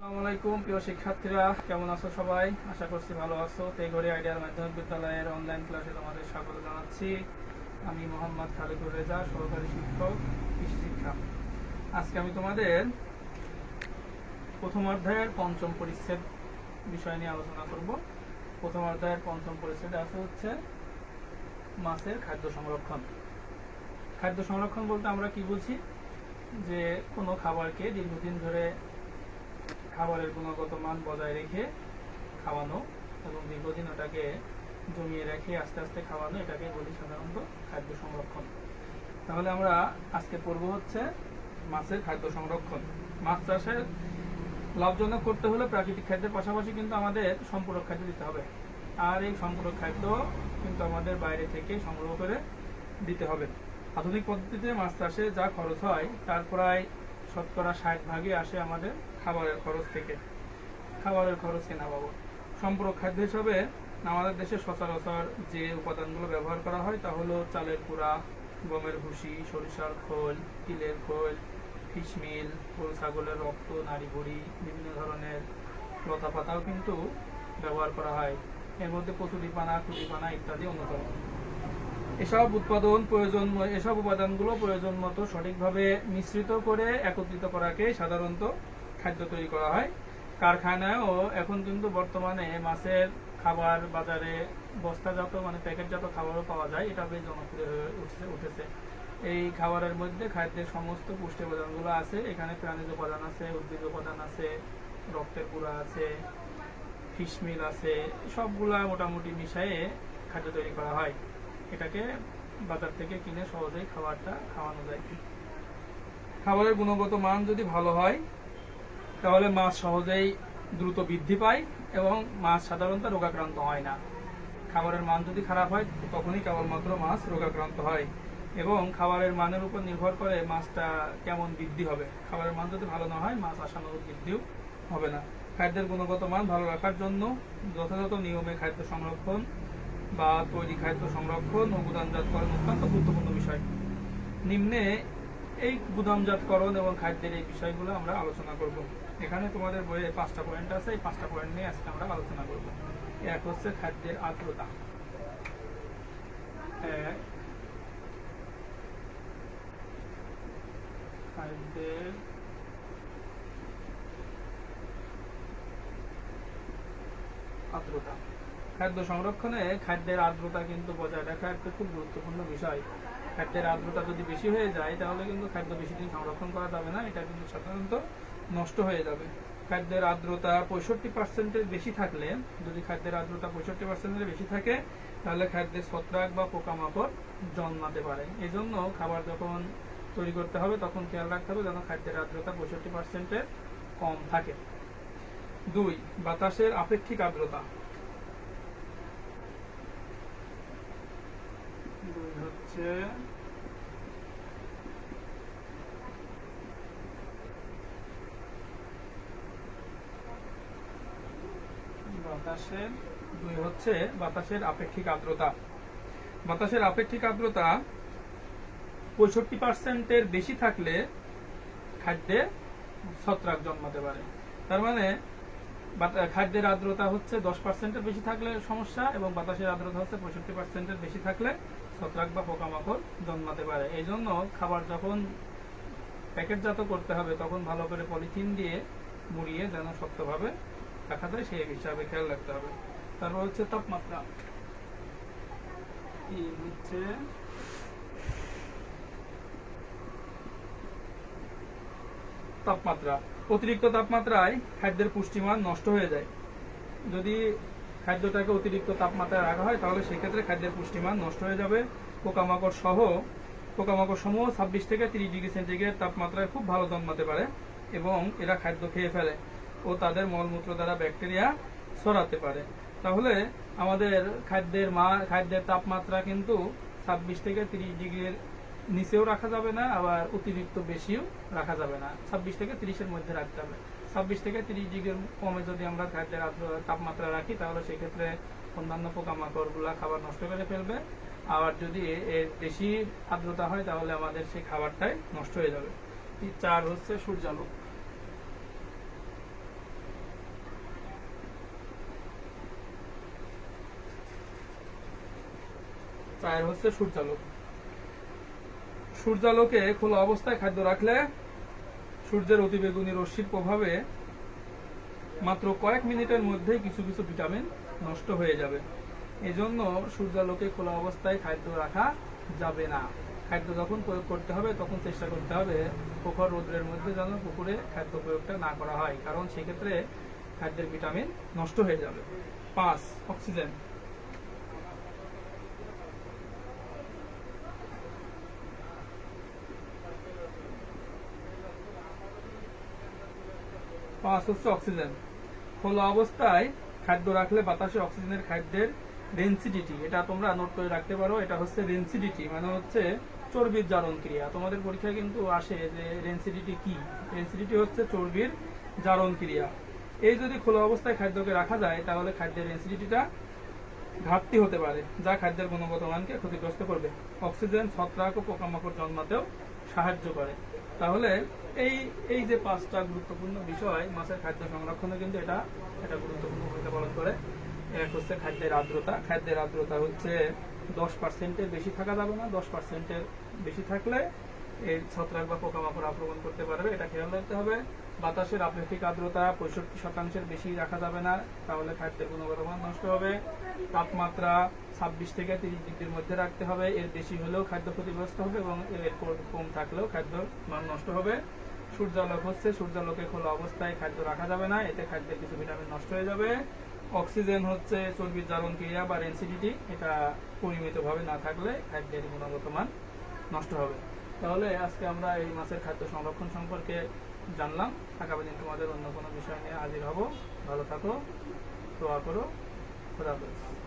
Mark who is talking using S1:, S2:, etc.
S1: আসসালামু প্রিয় শিক্ষার্থীরা। কেমন আছো সবাই? আশা করছি ভালো আছো। তেঘরি আইডিয়াল মাধ্যমিক বিদ্যালয়ের অনলাইন ক্লাসে তোমাদের স্বাগত জানাচ্ছি। আমি মোহাম্মদ খালিদুর রেজা, সহকারী শিক্ষক, কৃষি শিক্ষা। আজকে আমি তোমাদের প্রথম অধ্যায়ের পঞ্চম পরিচ্ছেদ বিষয় নিয়ে আলোচনা করব। প্রথম অধ্যায়ের পঞ্চম পরিচ্ছেদে আছে হচ্ছে মাছের খাদ্য সংরক্ষণ। খাদ্য সংরক্ষণ বলতে আমরা কি বুঝি? যে কোনো খাবারকে দীর্ঘদিন ধরে খাবারের গুণগত মান বজায় রেখে খাওয়ানো এবং দীর্ঘদিন ওটাকে জমিয়ে রেখে আস্তে আস্তে খাওয়ানো এটাকে বলি সাধারণত খাদ্য সংরক্ষণ। তাহলে আমরা আজকে পড়ব হচ্ছে মাছের খাদ্য সংরক্ষণ। মাছ চাষের লাভজনক করতে হলে প্রাকৃতিক খাদ্যের পাশাপাশি কিন্তু আমাদের সম্পূরক খাদ্য দিতে হবে। আর এই সম্পূরক খাদ্য কিন্তু আমাদের বাইরে থেকে সংগ্রহ করে দিতে হবে। আধুনিক পদ্ধতিতে মাছ চাষে যা খরচ হয়, তার প্রায় শতকরা ষাট ভাগই আসে আমাদের খাবারের খরচ থেকে। খাবারের খরচ কেনা পাবো সম্পূরক খাদ্য হিসাবে আমাদের দেশে সচরাচর যে উপাদানগুলো ব্যবহার করা হয় তা হলো চালের কুড়া গমের ভুসি, সরিষার খোল, তিলের খোল ফিশমিল গরু, ছাগলের রক্ত নাড়ি ভুড়ি বিভিন্ন ধরনের লতা পাতাও কিন্তু ব্যবহার করা হয়। এর মধ্যে কচুরি পানা, কুড়ি পানা ইত্যাদি অন্যতম। এসব উৎপাদন প্রয়োজন এসব উপাদানগুলো প্রয়োজন মতো সঠিকভাবে মিশ্রিত করে একত্রিত করাকে সাধারণত খাদ্য তৈরি করা হয়। কারখানায়ও এখন কিন্তু বর্তমানে মাছের খাবার বাজারে বস্তাজাত মানে প্যাকেটজাত খাবারও পাওয়া যায়। এটা বেশ জনপ্রিয় হয়ে উঠছে- উঠেছে। এই খাবারের মধ্যে খাদ্যের সমস্ত পুষ্টি উপাদানগুলো আছে। এখানে প্রাণীজ উপাদান আছে, উদ্ভিদ উপাদান আছে, রক্তের গুঁড়া আছে ফিশমিল আছে, সবগুলা মোটামুটি মিশিয়ে খাদ্য তৈরি করা হয়। এটাকে বাজার থেকে কিনে সহজেই খাবারটা খাওয়ানো যায়। খাবারের গুণগত মান যদি ভালো হয় তাহলে মাছ সহজেই দ্রুত বৃদ্ধি পায় এবং মাছ সাধারণত রোগাক্রান্ত হয় না। খাবারের মান যদি খারাপ হয় তখনই কেবলমাত্র মাছ রোগাক্রান্ত হয় এবং খাবারের মানের উপর নির্ভর করে মাছটা কেমন বৃদ্ধি হবে। খাবারের মান যদি ভালো না হয়, মাছ আশানুরূপ বৃদ্ধিও হবে না। খাদ্যের গুণগত মান ভালো রাখার জন্য যথাযথ নিয়মে খাদ্য সংরক্ষণ বা তৈরি খাদ্য সংরক্ষণ ও গুদামজাতকরণ অত্যন্ত গুরুত্বপূর্ণ বিষয়। নিম্নে এই গুদামজাতকরণ এবং খাদ্যের এই বিষয়গুলো আমরা আলোচনা করব। এখানে তোমাদের বইয়ে পাঁচটা পয়েন্ট আছে, এই পাঁচটা পয়েন্ট নিয়ে আজকে আমরা আলোচনা করব। এক হচ্ছে খাদ্যের আর্দ্রতা। খাদ্যের আর্দ্রতা। খাদ্য সংরক্ষণে খাদ্যের আর্দ্রতা কিন্তু বজায় রাখা একটা খুব গুরুত্বপূর্ণ বিষয়। খাদ্যের আর্দ্রতা যদি বেশি হয়ে যায়, তাহলে কিন্তু খাদ্য বেশি দিন সংরক্ষণ করা যাবে না, এটা কিন্তু সাধারণত নষ্ট হয়ে যাবে। খাদ্যের আর্দ্রতা পঁয়ষট্টি পার্সেন্টের বেশি থাকলে, যদি খাদ্যের আর্দ্রতা পঁয়ষট্টি পার্সেন্টের বেশি থাকে, তাহলে খাদ্যের ছত্রাক বা পোকামাকড় জন্মাতে পারে। এই জন্য খাবার যখন তৈরি করতে হবে, তখন খেয়াল রাখতে হবে যেন খাদ্যের আর্দ্রতা পঁয়ষট্টি পার্সেন্টের কম থাকে। দুই, বাতাসের আপেক্ষিক আর্দ্রতা দুই হচ্ছে বাতাসের, দুই হচ্ছে বাতাসের আপেক্ষিক আর্দ্রতা। বাতাসের আপেক্ষিক আর্দ্রতা পঁয়ষট্টি পার্সেন্টের বেশি থাকলে খাদ্যে ছত্রাক জন্মাতে পারে। তার মানে খাদ্যের আর্দ্রতা হচ্ছে দশ পার্সেন্টের বেশি থাকলে সমস্যা এবং বাতাসের আর্দ্রতা হচ্ছে পঁয়ষট্টি পার্সেন্টের বেশি থাকলে ছত্রাক বা পোকামাকড় জন্মাতে পারে। এই জন্য খাবার যখন প্যাকেটজাত করতে হবে, তখন ভালো করে পলিথিন দিয়ে মুড়িয়ে যেন শক্তভাবে রাখা যায়, সেই হিসাবে খেয়াল রাখতে হবে। তারপর হচ্ছে তাপমাত্রা। হচ্ছে? তাপমাত্রা। অতিরিক্ত তাপমাত্রায় খাদ্যের পুষ্টিমান নষ্ট হয়ে যায়। যদি খাদ্যটাকে অতিরিক্ত তাপমাত্রায় রাখা হয়, তাহলে সেক্ষেত্রে খাদ্যের পুষ্টিমান নষ্ট হয়ে যাবে। পোকামাকড় সহ পোকামাকড় সমূহ ছাব্বিশ থেকে তিরিশ ডিগ্রি সেন্টিগ্রেড তাপমাত্রায় খুব ভালো জন্মাতে পারে এবং এরা খাদ্য খেয়ে ফেলে ও তাদের মলমূত্র দ্বারা ব্যাকটেরিয়া ছড়াতে পারে। তাহলে আমাদের খাদ্যের মা, খাদ্যের তাপমাত্রা কিন্তু ছাব্বিশ থেকে তিরিশ ডিগ্রির নিচেও রাখা যাবে না, আবার অতিরিক্ত বেশিও রাখা যাবে না। ছাব্বিশ থেকে তিরিশের মধ্যে রাখতে হবে। ছাব্বিশ থেকে তিরিশ ডিগ্রির কমে যদি আমরা খাদ্যের তাপমাত্রা রাখি, তাহলে সেক্ষেত্রে অন্যান্য পোকামাকড়গুলো খাবার নষ্ট করে ফেলবে। আবার যদি এর বেশি আর্দ্রতা হয়, তাহলে আমাদের সেই খাবারটাই নষ্ট হয়ে যাবে। চার হচ্ছে সূর্যালোক। চার হচ্ছে সূর্যালোক। সূর্যালোকে খোলা অবস্থায় খাদ্য রাখলে সূর্যের অতিবেগুনি রশ্মির প্রভাবে মাত্র কয়েক মিনিটের মধ্যেই কিছু কিছু ভিটামিন নষ্ট হয়ে যাবে। এজন্য সূর্যালোকে খোলা অবস্থায় খাদ্য রাখা যাবে না। খাদ্য যখন প্রয়োগ করতে হবে, তখন চেষ্টা করতে হবে প্রখর রোদ্রের মধ্যে যেন পুকুরে খাদ্য প্রয়োগটা না করা হয়, কারণ সেক্ষেত্রে খাদ্যের ভিটামিন নষ্ট হয়ে যাবে। পাঁচ, অক্সিজেন। পাঁচ হচ্ছে অক্সিজেন। খোলা অবস্থায় খাদ্য রাখলে বাতাসে অক্সিজেনের খাদ্যের ডেন্সিডিটি এটা তোমরা নোট করে রাখতে পারো, এটা হচ্ছে ডেন্সিডিটি মানে হচ্ছে চর্বির জারণ ক্রিয়া। তোমাদের পরীক্ষায় কিন্তু আসে যে ডেন্সিডিটি কি। ডেন্সিডিটি হচ্ছে চর্বির জারণ ক্রিয়া। এই যদি খোলা অবস্থায় খাদ্যকে রাখা যায়, তাহলে খাদ্যের ডেন্সিডিটিটা ঘাটতি হতে পারে, যা খাদ্যের গুণগত মানকে ক্ষতিগ্রস্ত করবে। অক্সিজেন ছত্রাক ও পোকামাকড় জন্মাতেও সাহায্য করে। তাহলে এই এই যে পাঁচটা গুরুত্বপূর্ণ বিষয়, মাছের খাদ্য সংরক্ষণে কিন্তু এটা এটা গুরুত্বপূর্ণ ভূমিকা পালন করে। এক হচ্ছে খাদ্যের আর্দ্রতা। খাদ্যের আর্দ্রতা হচ্ছে দশ পার্সেন্টের বেশি থাকা যাবে না। দশ পার্সেন্টের বেশি থাকলে এই ছত্রাক বা পোকামাকড় আক্রমণ করতে পারবে। এটা খেয়াল রাখতে হবে। বাতাসের আপেক্ষিক আর্দ্রতা পঁয়ষট্টি শতাংশের বেশি রাখা যাবে না। তাহলে খাদ্যের গুণগত মান নষ্ট হবে। তাপমাত্রা ছাব্বিশ থেকে তিরিশ ডিগ্রির মধ্যে রাখতে হবে। এর বেশি হলেও খাদ্য ক্ষতিগ্রস্ত হবে এবং এর কম- থাকলেও খাদ্য মান নষ্ট হবে। সূর্যালোক হচ্ছে, সূর্যালোকে খোলা অবস্থায় খাদ্য রাখা যাবে না, এতে খাদ্যের কিছু ভিটামিন নষ্ট হয়ে যাবে। অক্সিজেন হচ্ছে চর্বির জারণ ক্রিয়া বা ডেন্সিটি এটা পরিমিতভাবে না থাকলে খাদ্যের গুণগত মান নষ্ট হবে। তাহলে আজকে আমরা এই মাছের খাদ্য সংরক্ষণ সম্পর্কে জানলাম। আগামী দিন তোমাদের অন্য কোনো বিষয় নিয়ে হাজির হব। ভালো থাকো, দোয়া করো, খোদা হাফেজ।